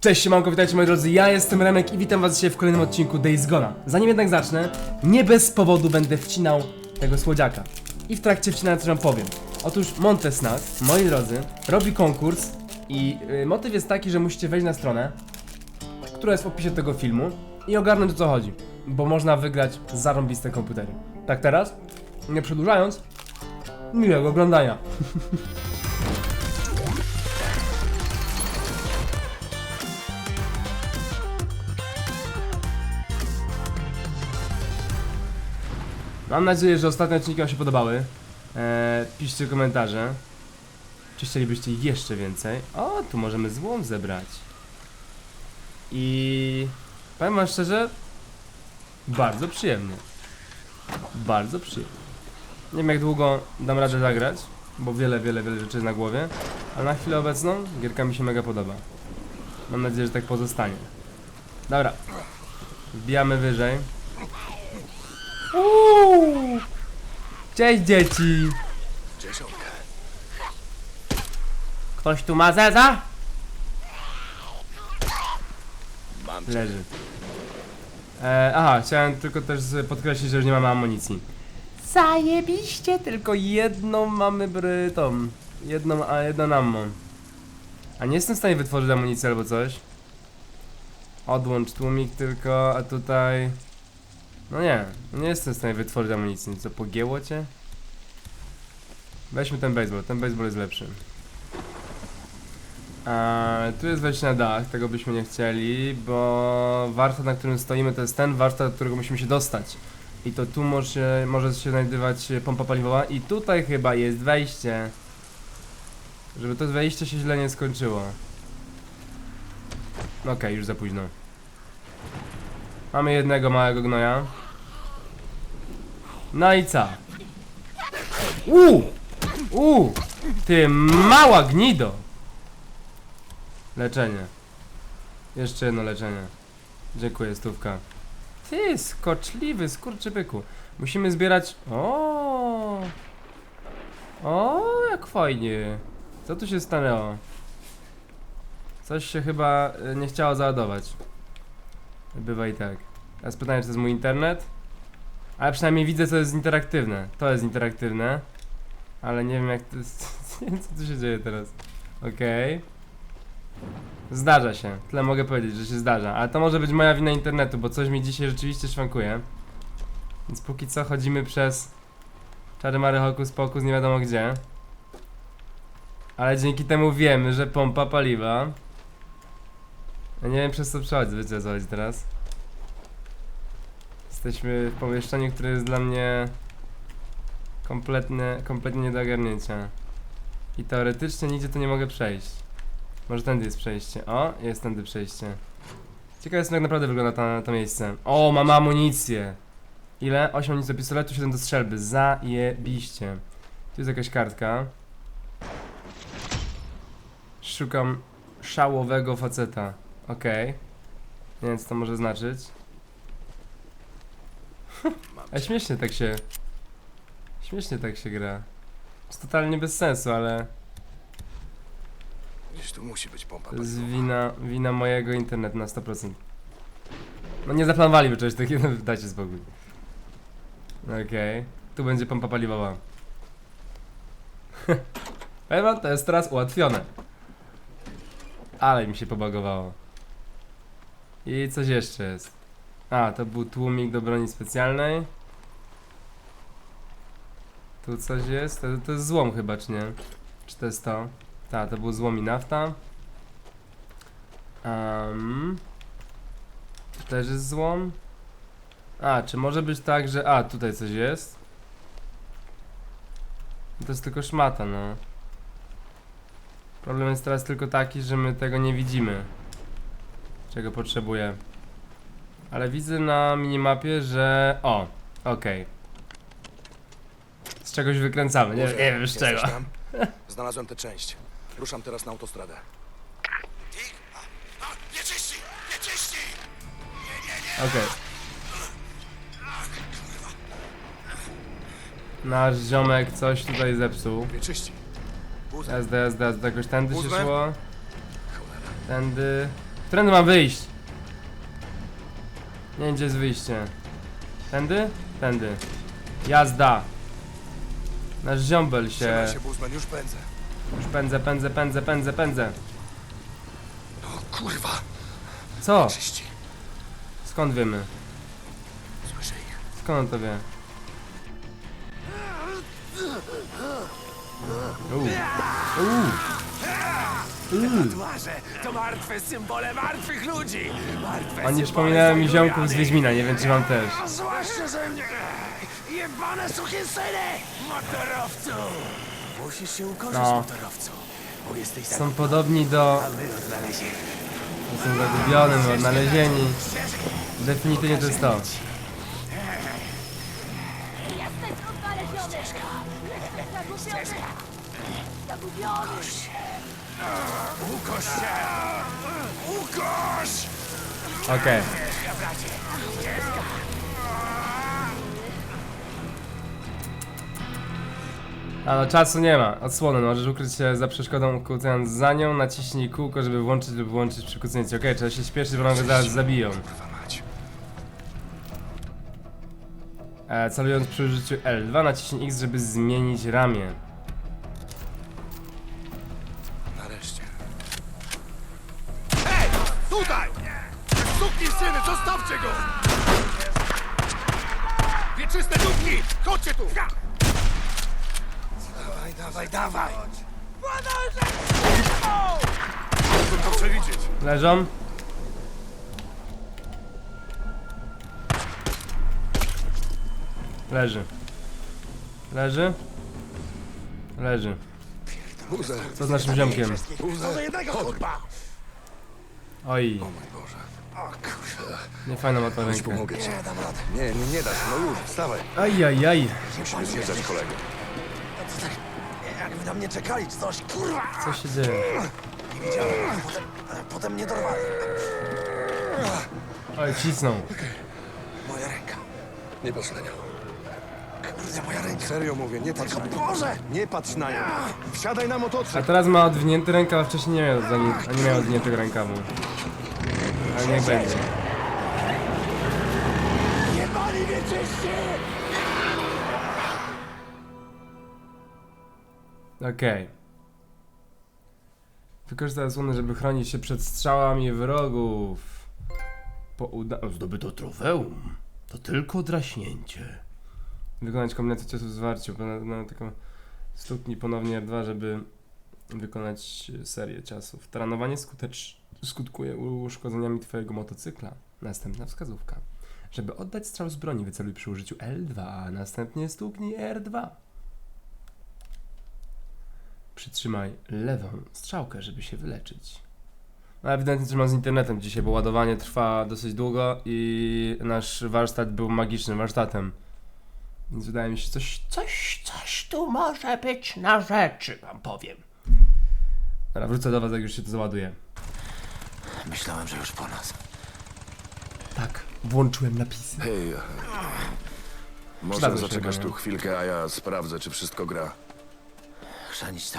Cześć, siemanko, witajcie moi drodzy, ja jestem Remek i witam was dzisiaj w kolejnym odcinku Days Gona. Zanim jednak zacznę, nie bez powodu będę wcinał tego słodziaka. I w trakcie wcinania coś wam powiem. Otóż Montesnack, moi drodzy, robi konkurs i y, motyw jest taki, że musicie wejść na stronę, która jest w opisie tego filmu i ogarnąć o co chodzi, bo można wygrać zarąbiste komputery. Tak teraz, nie przedłużając, miłego oglądania. Mam nadzieję, że ostatnie odcinki Wam się podobały. Eee, piszcie komentarze. Czy chcielibyście jeszcze więcej? O, tu możemy złom zebrać. I powiem Wam szczerze, bardzo przyjemnie. Bardzo przyjemnie. Nie wiem jak długo dam radę zagrać, bo wiele, wiele, wiele rzeczy jest na głowie, ale na chwilę obecną gierka mi się mega podoba. Mam nadzieję, że tak pozostanie. Dobra. Wbijamy wyżej. Uuu. Cześć dzieci! Ktoś tu ma zeza? Mam. Leży. E, aha, chciałem tylko też z- podkreślić, że już nie mamy amunicji. Zajebiście, tylko jedną mamy brytą. Jedną, a jedną ammo. A nie jestem w stanie wytworzyć amunicji albo coś. Odłącz tłumik tylko, a tutaj... No nie, nie jestem w stanie wytworzyć amunicji. Co, pogięło cię? Weźmy ten baseball, ten baseball jest lepszy. A, tu jest wejście na dach, tego byśmy nie chcieli, bo warsztat, na którym stoimy, to jest ten warsztat, do którego musimy się dostać. I to tu może, może się znajdować pompa paliwowa i tutaj chyba jest wejście. Żeby to wejście się źle nie skończyło. Okej, już za późno. Mamy jednego małego gnoja. No i co? Uuu! Uuu! Ty mała gnido! Leczenie. Jeszcze jedno leczenie. Dziękuję, stówka. Ty, skoczliwy, skurczybyku. Musimy zbierać... O, o, jak fajnie. Co tu się stanęło? Coś się chyba y, nie chciało załadować. Bywa i tak. Teraz pytanie, czy to jest mój internet? Ale przynajmniej widzę, co jest interaktywne. To jest interaktywne. Ale nie wiem, jak to jest... Nie wiem, co tu się dzieje teraz. Okej. Zdarza się. Tyle mogę powiedzieć, że się zdarza. Ale to może być moja wina internetu, bo coś mi dzisiaj rzeczywiście szwankuje. Więc póki co chodzimy przez czary mary hokus pokus nie wiadomo gdzie. Ale dzięki temu wiemy, że pompa paliwa. Ja nie wiem przez co przechodzi, wiecie co chodzi teraz. Jesteśmy w pomieszczeniu, które jest dla mnie kompletnie, kompletnie nie do ogarnięcia. I teoretycznie nigdzie tu nie mogę przejść. Może tędy jest przejście. O, jest tędy przejście. Ciekawe jest jak naprawdę wygląda to, to miejsce. O, mam amunicję. Ile? 8 amunicji do pistoletu, 7 do strzelby. Zajebiście. Tu jest jakaś kartka. Szukam szałowego faceta. Okej. Nie wiem co to może znaczyć. A śmiesznie tak się... Śmiesznie tak się gra. Jest totalnie bez sensu, ale... Gdzieś tu musi być pompa To jest wina, wina mojego internetu na 100%. No nie zaplanowaliby czegoś takiego, dajcie spokój. Okej, tu będzie pompa paliwowa. Powiem wam, to jest teraz ułatwione. Ale mi się pobagowało. I coś jeszcze jest. A, to był tłumik do broni specjalnej. Tu coś jest. To, to jest złom chyba, czy nie? Czy to jest to? Tak, to był złom i nafta. Um, tu też jest złom. A, czy może być tak, że... A, tutaj coś jest. To jest tylko szmata, no. Problem jest teraz tylko taki, że my tego nie widzimy. Czego potrzebuję. Ale widzę na minimapie, że... O, okej. Z czegoś wykręcamy, nie, nie wiem z Jesteś czego. tam? Znalazłem tę część. Ruszam teraz na autostradę. Dick! A, a, nie czyści! Nie czyści! Okej. Nasz ziomek coś tutaj zepsuł. Nie czyści. Jazda, jazda, jazda, jakoś tędy się szło. Cholera. Tędy. Którędy mam wyjść? Nie wiem, gdzie jest wyjście. Tędy? Tędy. Jazda. Nasz ziombel się... Trzymaj się, Buzman, już pędzę. Już pędzę, pędzę, pędzę, pędzę, pędzę. O kurwa! Co? Czyści. Skąd wiemy? Słyszę ich. Skąd on to wie? Uuu. Uuu. Uuu. Twarze to martwe symbole martwych ludzi! Martwe Oni symbole przypominają mi ziomków z zagrobianych. Wiedźmina, nie wiem czy wam też. A zwłaszcza ze mnie! Jebane suchysyny! Motorowcu! Musisz się ukorzyć, No. motorowcu, bo jesteś tak Są podobni do... my odnalezieni. Są zagubionym, odnalezieni. Definitywnie to jest to. Jesteś odnaleziony! Jesteś zagubiony! Zagubiony! Ukoś się! Ukoś! Okej. A no czasu nie ma. Odsłony. Możesz ukryć się za przeszkodą kłócając za nią. Naciśnij kółko, żeby włączyć lub wyłączyć przykucnięcie. Okej, trzeba się śpieszyć, bo nam go zaraz zabiją. Kurwa mać. E, celując przy użyciu L2 naciśnij X, żeby zmienić ramię. Leżą. Leży. Leży. Leży. Co z naszym ziomkiem? Oj, O mój Boże. O kurwa. nie fajna ma pomogę ci. Nie, dam radę. Nie, nie, nie dasz. No już, wstawaj. Aj, aj, aj. Musimy zjeżdżać kolegę. Jakby na mnie czekali czy coś, kurwa! Co się dzieje? Nie widziałem, potem, potem mnie dorwali. Oj, cisną. Moja ręka. Nie patrz na nią. Kurde, moja ręka. Serio mówię, nie patrz na nią. Boże! Nie patrz na nią. Wsiadaj na A motocykl. teraz ma odwinięty rękaw, a wcześniej nie miał, zanim, a nie miał odwiniętego rękawu. Ale niech będzie. Jebani wieczyści! Okej. Wykorzystaj osłonę, żeby chronić się przed strzałami wrogów. Po uda... Zdobyto trofeum. To tylko draśnięcie. Wykonać kombinację ciosów w zwarciu. Na, na taką stuknij ponownie R2, żeby wykonać serię ciosów. Taranowanie skutecz... skutkuje uszkodzeniami twojego motocykla. Następna wskazówka. Żeby oddać strzał z broni, wyceluj przy użyciu L2, a następnie stuknij R2. Przytrzymaj lewą strzałkę, żeby się wyleczyć. No ewidentnie trzymam z internetem dzisiaj, bo ładowanie trwa dosyć długo i nasz warsztat był magicznym warsztatem. Więc wydaje mi się, coś, coś, coś tu może być na rzeczy, wam powiem. Dobra, wrócę do was, jak już się to załaduje. Myślałem, że już po nas. Tak, włączyłem napisy. Hej, może Przydadzą się zaczekasz chyba, tu chwilkę, a ja sprawdzę, czy wszystko gra. Chrzanić to.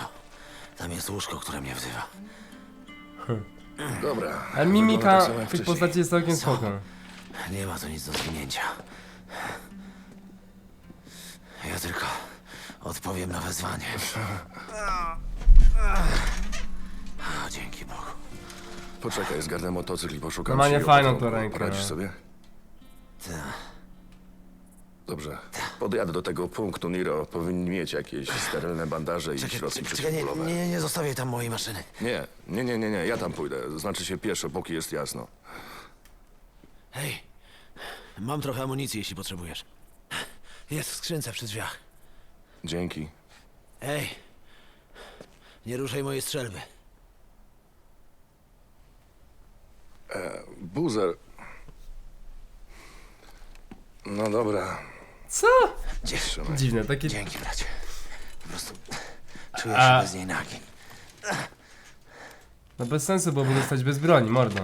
Tam jest łóżko, które mnie wzywa. Dobra. Ale wygląda mimika tak samo jak tych wcześniej. postaci jest całkiem Co? spoko. Nie ma tu nic do zwinięcia. Ja tylko odpowiem na wezwanie. A, dzięki Bogu. Poczekaj, zgarnę motocykl i poszukam Normalnie ci fajną opłatu. to rękę, Poradzisz no. sobie? Ta. Dobrze. Podjadę do tego punktu Niro. Powinni mieć jakieś sterylne bandaże i środki czekaj, nie, przeciwbólowe. nie, nie zostawiaj tam mojej maszyny. Nie, nie, nie, nie, nie, ja tam pójdę. Znaczy się pieszo, póki jest jasno. Hej, mam trochę amunicji, jeśli potrzebujesz. Jest w skrzynce przy drzwiach. Dzięki. Hej, nie ruszaj mojej strzelby. Buzer. No dobra. Co? Trzymaj. Dziwne, takie... Dzięki, bracie. Po prostu czuję A- się bez niej nagi. No bez sensu byłoby zostać bez broni, mordo.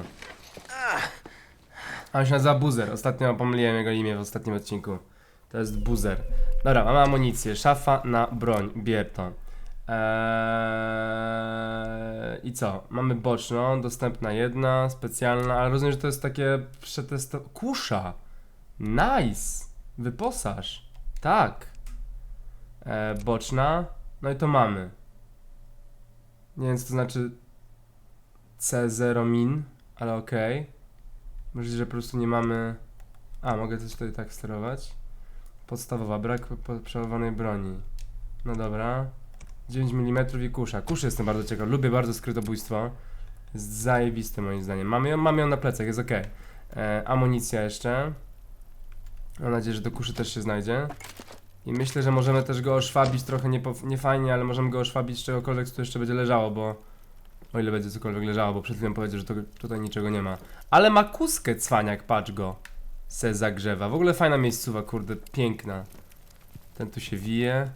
A on się nazywa Buzer. Ostatnio pomyliłem jego imię w ostatnim odcinku. To jest Buzer. Dobra, mamy amunicję. Szafa na broń. Bier to. Eee, I co? Mamy boczną, dostępna jedna, specjalna, ale rozumiem, że to jest takie przetesto... Kusza! Nice! Wyposaż! Tak! Eee, boczna, no i to mamy. Nie wiem, co to znaczy C0 min, ale okej. Możliwe, że po prostu nie mamy... A, mogę też tutaj tak sterować. Podstawowa, brak przeładowanej broni. No dobra. 9 mm i kusza. Kusz jestem bardzo ciekaw. Lubię bardzo skrytobójstwo. Jest zajebiste moim zdaniem. Mamy ją, mamy ją na plecach, jest ok. E, amunicja jeszcze. Mam nadzieję, że do kuszy też się znajdzie. I myślę, że możemy też go oszwabić trochę nie, nie fajnie, ale możemy go oszwabić z czegokolwiek, co jeszcze będzie leżało, bo... O ile będzie cokolwiek leżało, bo przed chwilą powiedział, że to, tutaj niczego nie ma. Ale ma kuskę cwaniak, patrz go. Se zagrzewa. W ogóle fajna miejscowa, kurde, piękna. Ten tu się wije.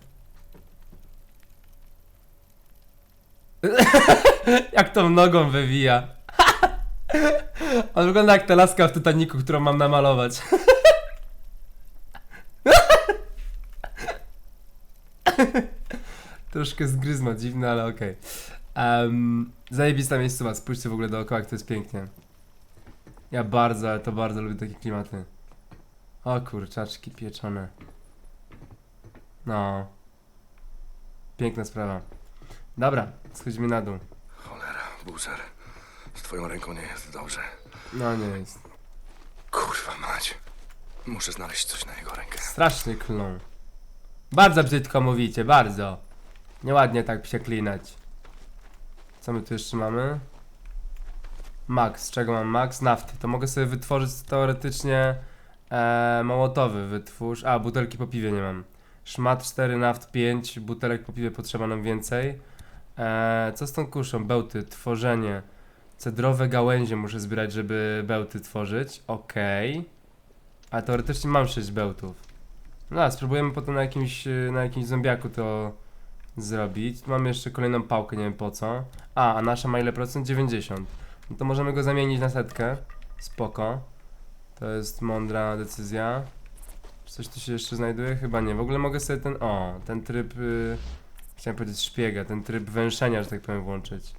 jak tą nogą wywija. On wygląda jak ta laska w Titanicu, którą mam namalować. Troszkę zgryzma, dziwne, ale okej. Em, zajebista miejscowa, spójrzcie w ogóle dookoła, jak to jest pięknie. Ja bardzo, ale to bardzo lubię takie klimaty. O kurczaczki pieczone. No. Piękna sprawa. Dobra, schodzimy na dół. Cholera, buzer. Z twoją ręką nie jest dobrze. No nie jest. Kurwa mać. Muszę znaleźć coś na jego rękę. Straszny klon. Bardzo brzydko mówicie, bardzo. Nieładnie tak przeklinać. Co my tu jeszcze mamy? Max, czego mam max? Nafty. To mogę sobie wytworzyć teoretycznie e, mołotowy wytwórz. A, butelki po piwie nie mam. Szmat 4, naft 5, butelek po piwie potrzeba nam więcej. E, co z tą kuszą? Bełty, tworzenie. Cedrowe gałęzie muszę zbierać, żeby bełty tworzyć. Okej. A teoretycznie mam 6 bełtów. No, a spróbujemy potem na jakimś, na jakimś zombiaku to zrobić. Tu mamy jeszcze kolejną pałkę, nie wiem po co. A, a nasza ma ile procent? 90. No to możemy go zamienić na setkę. Spoko. To jest mądra decyzja. Coś tu się jeszcze znajduje? Chyba nie. W ogóle mogę sobie ten, o, ten tryb, y, chciałem powiedzieć szpiega, ten tryb węszenia, że tak powiem, włączyć.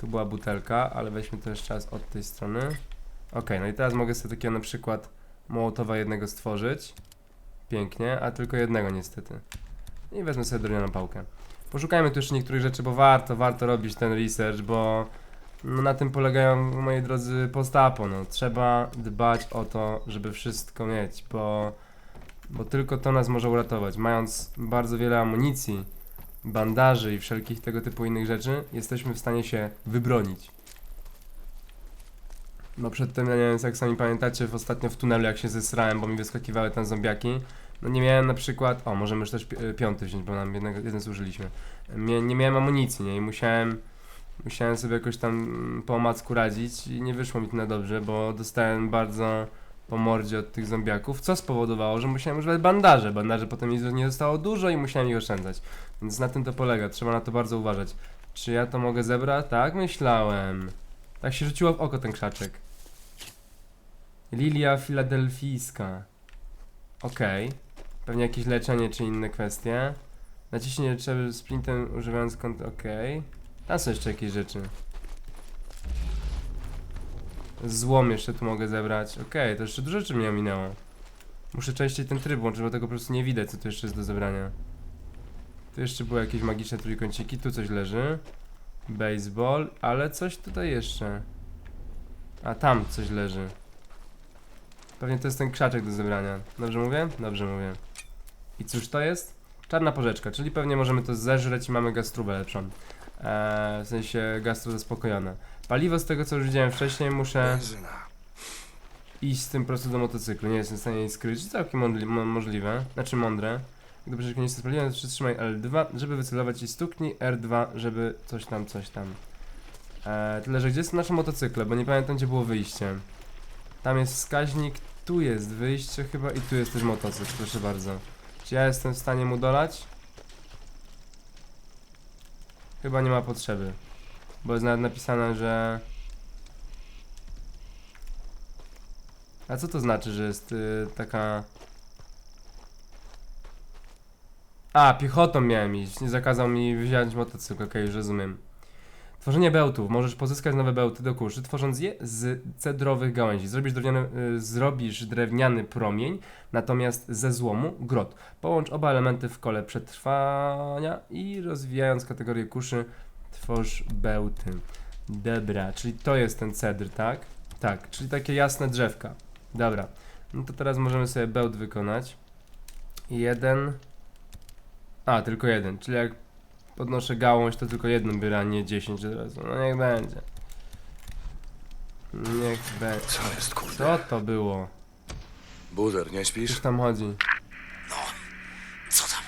Tu była butelka, ale weźmy to jeszcze raz od tej strony. Okej, no i teraz mogę sobie takiego na przykład Mołotowa jednego stworzyć. Pięknie, a tylko jednego niestety. I wezmę sobie drewnianą pałkę. Poszukajmy tu jeszcze niektórych rzeczy, bo warto, warto robić ten research, bo no, na tym polegają, moi drodzy, postapo. No. Trzeba dbać o to, żeby wszystko mieć, bo, bo tylko to nas może uratować. Mając bardzo wiele amunicji, bandaży i wszelkich tego typu innych rzeczy, jesteśmy w stanie się wybronić. No przedtem, ja nie wiem, jak sami pamiętacie, w ostatnio w tunelu jak się zesrałem, bo mi wyskakiwały tam zombiaki, no nie miałem na przykład, o możemy już też e, piąty wziąć, bo nam jednego, jeden zużyliśmy. Nie, nie miałem amunicji, nie, i musiałem, musiałem sobie jakoś tam mm, po omacku radzić i nie wyszło mi to na dobrze, bo dostałem bardzo po mordzie od tych zombiaków, co spowodowało, że musiałem używać bandaże, bandaże potem mi nie zostało dużo i musiałem ich oszczędzać, więc na tym to polega, trzeba na to bardzo uważać. Czy ja to mogę zebrać? Tak, myślałem. Tak się rzuciło w oko ten krzaczek. Lilia filadelfijska. Okej. Pewnie jakieś leczenie czy inne kwestie. Naciśnij trzeba sprintem używając kont... Okej. Tam są jeszcze jakieś rzeczy. Złom jeszcze tu mogę zebrać. Okej, to jeszcze dużo rzeczy mnie ominęło. Muszę częściej ten tryb włączyć, bo tego po prostu nie widać, co tu jeszcze jest do zebrania. Tu jeszcze były jakieś magiczne trójkąciki, tu coś leży. Baseball, ale coś tutaj jeszcze. A tam coś leży. Pewnie to jest ten krzaczek do zebrania. Dobrze mówię? Dobrze mówię. I cóż to jest? Czarna porzeczka, czyli pewnie możemy to zeżreć i mamy gastrubę lepszą. Eee, w sensie gastro zaspokojone. Paliwo z tego co już widziałem wcześniej muszę iść z tym prosto do motocyklu. Nie jestem w stanie jej skryć. Całkiem mo możliwe. Znaczy mądre. Gdy poczekaj nie spaliłem, to przytrzymaj L2, żeby wycelować i stuknij R2, żeby coś tam, coś tam. Eee, tyle, że gdzie są nasze motocykle, bo nie pamiętam gdzie było wyjście. Tam jest wskaźnik, tu jest wyjście chyba i tu jest też motocykl, proszę bardzo. Czy ja jestem w stanie mu dolać? Chyba nie ma potrzeby. Bo jest nawet napisane, że... A co to znaczy, że jest y, taka... A, piechotą miałem iść. Nie zakazał mi wziąć motocykl, okej, już rozumiem. Tworzenie bełtów. Możesz pozyskać nowe bełty do kuszy, tworząc je z cedrowych gałęzi. Zrobisz drewniany, y, zrobisz drewniany promień, natomiast ze złomu grot. Połącz oba elementy w kole przetrwania i rozwijając kategorię kuszy, tworz bełty. Dobra, czyli to jest ten cedr, tak? Tak, czyli takie jasne drzewka. Dobra, no to teraz możemy sobie bełt wykonać. Jeden. A, tylko jeden, czyli jak podnoszę gałąź, to tylko jedną biorę, a nie 10 od razu. No niech będzie. Niech będzie. Co jest, kurde? Co to było? Buzer, nie Już śpisz? tam chodzi. Co tam?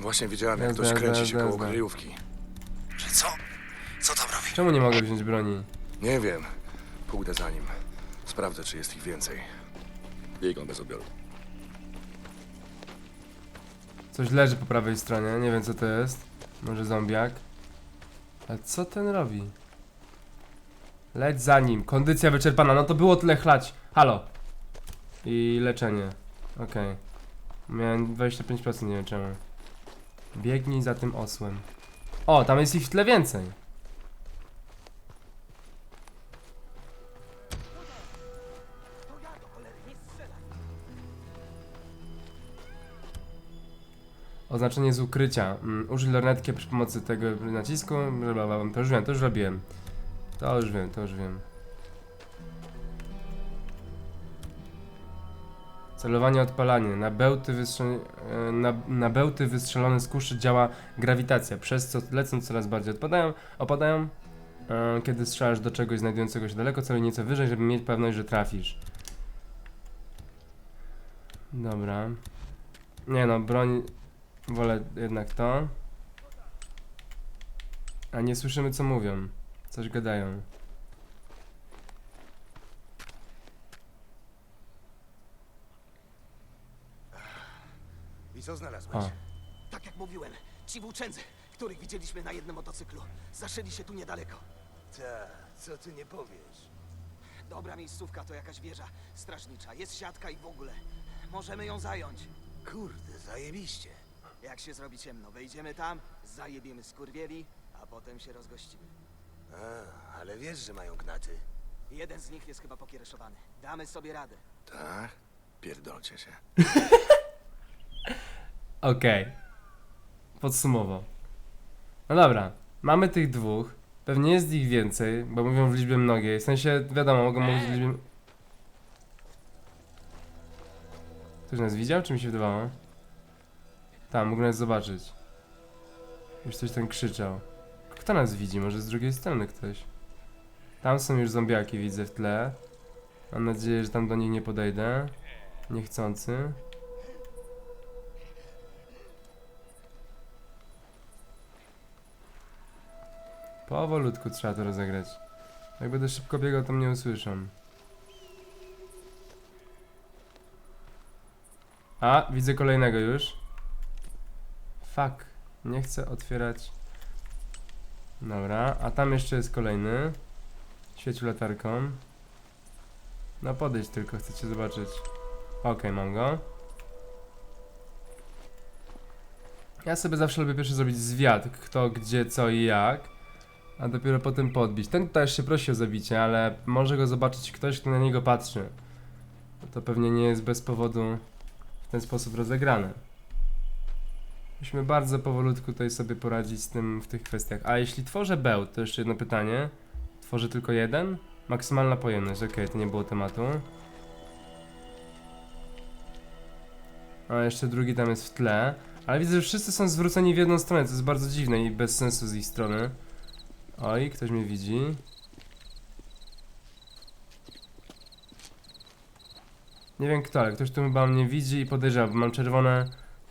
Właśnie widziałem, jak ktoś kręci się koło kryjówki. Że co? Co tam robi? Czemu nie mogę wziąć broni? Nie wiem. Pójdę za nim. Sprawdzę, czy jest ich więcej. Eagle bez odbioru. Coś leży po prawej stronie, nie wiem co to jest. Może zombiak. Ale co ten robi? Leć za nim. Kondycja wyczerpana. No to było tyle chlać. Halo. I leczenie. Okej. Miałem 25%, nie wiem czemu. Biegnij za tym osłem. O, tam jest ich w tle więcej. Oznaczenie z ukrycia. Mm, użyj lornetki przy pomocy tego nacisku. To już wiem, to już robiłem. To już wiem, to już wiem. Celowanie, odpalanie. Na bełty, wystrzel... e, na, na bełty wystrzelone z kuszy działa grawitacja, przez co lecąc coraz bardziej odpadają, opadają. E, kiedy strzelasz do czegoś znajdującego się daleko, celuj nieco wyżej, żeby mieć pewność, że trafisz. Dobra. Nie no, broń... Wolę jednak to. A nie słyszymy co mówią. Coś gadają. I co znalazłeś? O. Tak jak mówiłem, ci włóczędzy, których widzieliśmy na jednym motocyklu, zaszyli się tu niedaleko. Ta, co ty nie powiesz? Dobra miejscówka to jakaś wieża strażnicza, jest siatka i w ogóle. Możemy ją zająć. Kurde, zajebiście. Jak się zrobi ciemno, wejdziemy tam, zajebiemy skurwieli, a potem się rozgościmy. A, ale wiesz, że mają gnaty. Jeden z nich jest chyba pokiereszowany. Damy sobie radę. Tak? Pierdolcie się. Okej. Podsumował. No dobra. Mamy tych dwóch. Pewnie jest ich więcej, bo mówią w liczbie mnogiej. W sensie, wiadomo, mogą mówić w liczbie... Ktoś nas widział, czy mi się wydawało? Tam, mógł nas zobaczyć. Już coś tam krzyczał. Kto nas widzi? Może z drugiej strony ktoś. Tam są już zombiaki, widzę w tle. Mam nadzieję, że tam do nich nie podejdę. Niechcący. Powolutku trzeba to rozegrać. Jak będę szybko biegał, to mnie usłyszą. A, widzę kolejnego już. Fuck. Nie chcę otwierać. Dobra, a tam jeszcze jest kolejny. Świecił latarką. No podejdź tylko, chcecie zobaczyć. Okej, mam go. Ja sobie zawsze lubię pierwszy zrobić zwiat, kto, gdzie, co i jak. A dopiero potem podbić. Ten też się prosi o zabicie, ale może go zobaczyć ktoś, kto na niego patrzy. To pewnie nie jest bez powodu w ten sposób rozegrane. Musimy bardzo powolutku tutaj sobie poradzić z tym w tych kwestiach. A jeśli tworzę bełt, to jeszcze jedno pytanie. Tworzę tylko jeden? Maksymalna pojemność, okej, to nie było tematu. A jeszcze drugi tam jest w tle. Ale widzę, że wszyscy są zwróceni w jedną stronę, to jest bardzo dziwne i bez sensu z ich strony. Oj, ktoś mnie widzi. Nie wiem kto, ale ktoś tu chyba mnie widzi i podejrzewa, bo mam czerwone,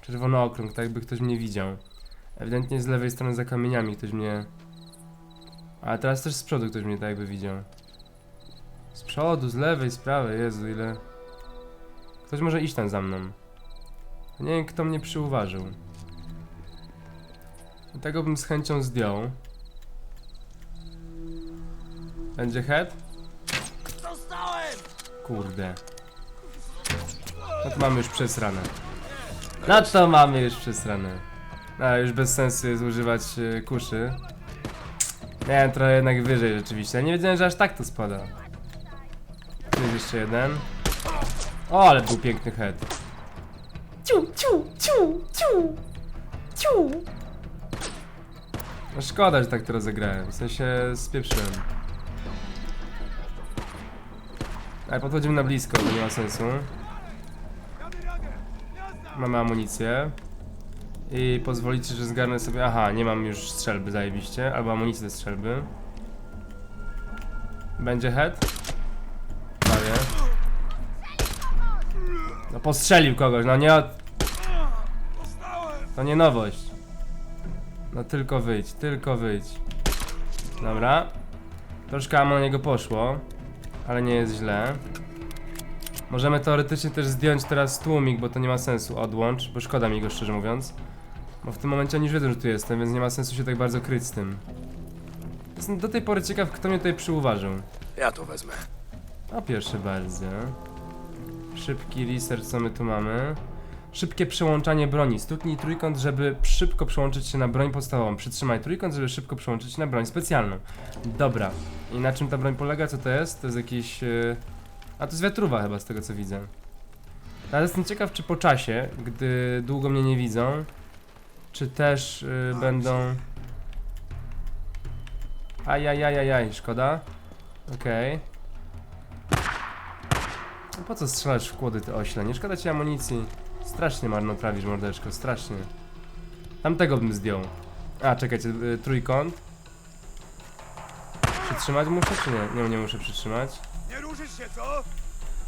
czerwony okrąg, tak jakby ktoś mnie widział. Ewidentnie z lewej strony za kamieniami ktoś mnie... Ale teraz też z przodu ktoś mnie tak jakby widział. Z przodu, z lewej, z prawej, Jezu, ile... Ktoś może iść tam za mną. Nie wiem, kto mnie przyuważył. Tego bym z chęcią zdjął. Będzie head? Kurde. No to mamy już przesrane. No to mamy już przesrane. A, już bez sensu jest używać e, kuszy. Miałem trochę jednak wyżej rzeczywiście. Nie wiedziałem, że aż tak to spada. Tu jest jeszcze jeden. O, ale był piękny head. Ciu, ciu, ciu, ciu, ciu. No szkoda, że tak to rozegrałem. W sensie spieprzyłem. Ale podchodzimy na blisko, to nie ma sensu. Mamy amunicję. I pozwolicie, że zgarnę sobie. Aha, nie mam już strzelby, zajebiście. Albo amunicji do strzelby. Będzie head? Prawie. No postrzelił kogoś, no nie. To nie nowość. No tylko wyjdź, tylko wyjdź. Dobra. Troszkę ammo na niego poszło, ale nie jest źle. Możemy teoretycznie też zdjąć teraz tłumik, bo to nie ma sensu. Odłącz, bo szkoda mi go szczerze mówiąc. Bo w tym momencie oni już wiedzą, że tu jestem, więc nie ma sensu się tak bardzo kryć z tym. Jestem do tej pory ciekaw, kto mnie tutaj przyuważył. Ja to wezmę. O pierwszy bardzo. Szybki research, co my tu mamy? Szybkie przełączanie broni. Stuknij trójkąt, żeby szybko przełączyć się na broń podstawową. Przytrzymaj trójkąt, żeby szybko przełączyć się na broń specjalną. Dobra. I na czym ta broń polega? Co to jest? To jest jakiś... Yy... A to jest wiatruwa chyba, z tego co widzę. Ale jestem ciekaw, czy po czasie, gdy długo mnie nie widzą, czy też yy, będą... Ajajajajaj, szkoda. Okej. No po co strzelasz w kłody te ośle? Nie szkoda ci amunicji. Strasznie marnotrawisz mordeczko, strasznie. Tamtego bym zdjął. A, czekajcie, y, trójkąt. Przytrzymać muszę, czy nie? Nie, nie muszę przytrzymać. Nie ruszysz się, co?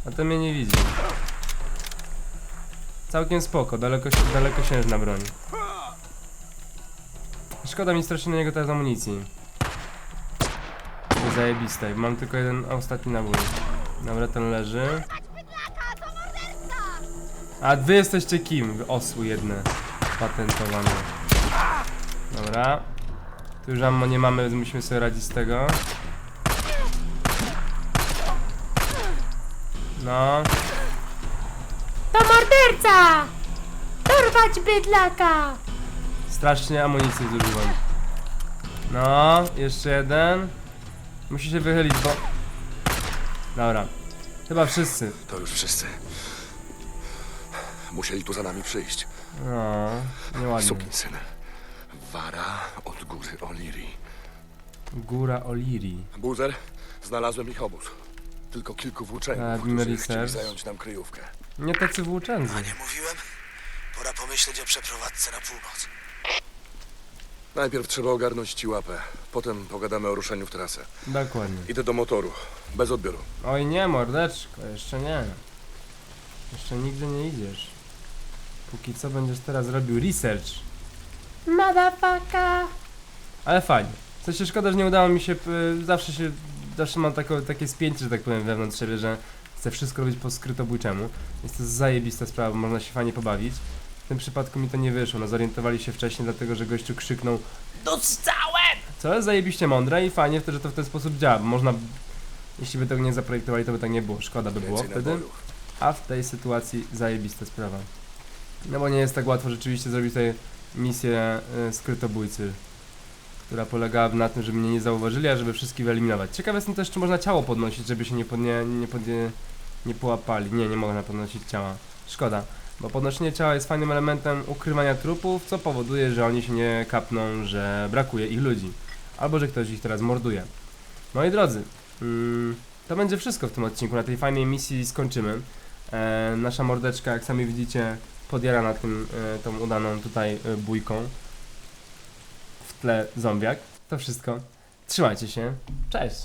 A ten mnie nie widzi. Całkiem spoko, daleko, dalekosiężna broń. Szkoda mi strasznie na niego teraz amunicji. To zajebiste, mam tylko jeden ostatni nabój. Dobra, ten leży. To! A wy jesteście kim? Wy osły jedne. Patentowane. Dobra. Tu już ammo nie mamy, więc musimy sobie radzić z tego. No. To morderca! Dorwać bydlaka! Strasznie amunicji zużywam. No, jeszcze jeden. Musi się wychylić, bo... Dobra. Chyba wszyscy. To już wszyscy. Musieli tu za nami przyjść. No, nieładnie. Sukinsyn. Wara od góry Oliri. Góra Oliri. Buzer, znalazłem ich obóz. Tylko kilku włóczęgów, którzy chcieli research. zająć nam kryjówkę. Nie tacy włóczędzy. Nie mówiłem? Pora pomyśleć o przeprowadzce na północ. Najpierw trzeba ogarnąć ci łapę. Potem pogadamy o ruszeniu w trasę. Dokładnie. Idę do motoru. Bez odbioru. Oj nie, mordeczko, jeszcze nie. Jeszcze nigdzie nie idziesz. Póki co będziesz teraz robił research. Motherfucker! Ale fajnie. W sensie szkoda, że nie udało mi się, zawsze się, zawsze mam tako, takie spięcie, że tak powiem, wewnątrz siebie, że chcę wszystko robić po skrytobójczemu. Jest to zajebista sprawa, bo można się fajnie pobawić. W tym przypadku mi to nie wyszło, no zorientowali się wcześniej, dlatego że gościu krzyknął DOSTAłem! Co jest zajebiście mądre i fajnie wtedy, że to w ten sposób działa, bo można, jeśli by tego nie zaprojektowali, to by tak nie było, szkoda by było wtedy. A w tej sytuacji zajebista sprawa. No bo nie jest tak łatwo rzeczywiście zrobić tutaj misję y, skrytobójcy, która polegała na tym, żeby mnie nie zauważyli, a żeby wszystkich wyeliminować. Ciekawe jestem też, czy można ciało podnosić, żeby się nie, podnie, nie, podnie, nie połapali. Nie, nie można podnosić ciała. Szkoda, bo podnoszenie ciała jest fajnym elementem ukrywania trupów, co powoduje, że oni się nie kapną, że brakuje ich ludzi. Albo, że ktoś ich teraz morduje. Moi drodzy, mm, to będzie wszystko w tym odcinku. Na tej fajnej misji skończymy. E, nasza mordeczka, jak sami widzicie, podjara na tym, e, tą udaną tutaj e, bójką tle zombiak. To wszystko. Trzymajcie się. Cześć!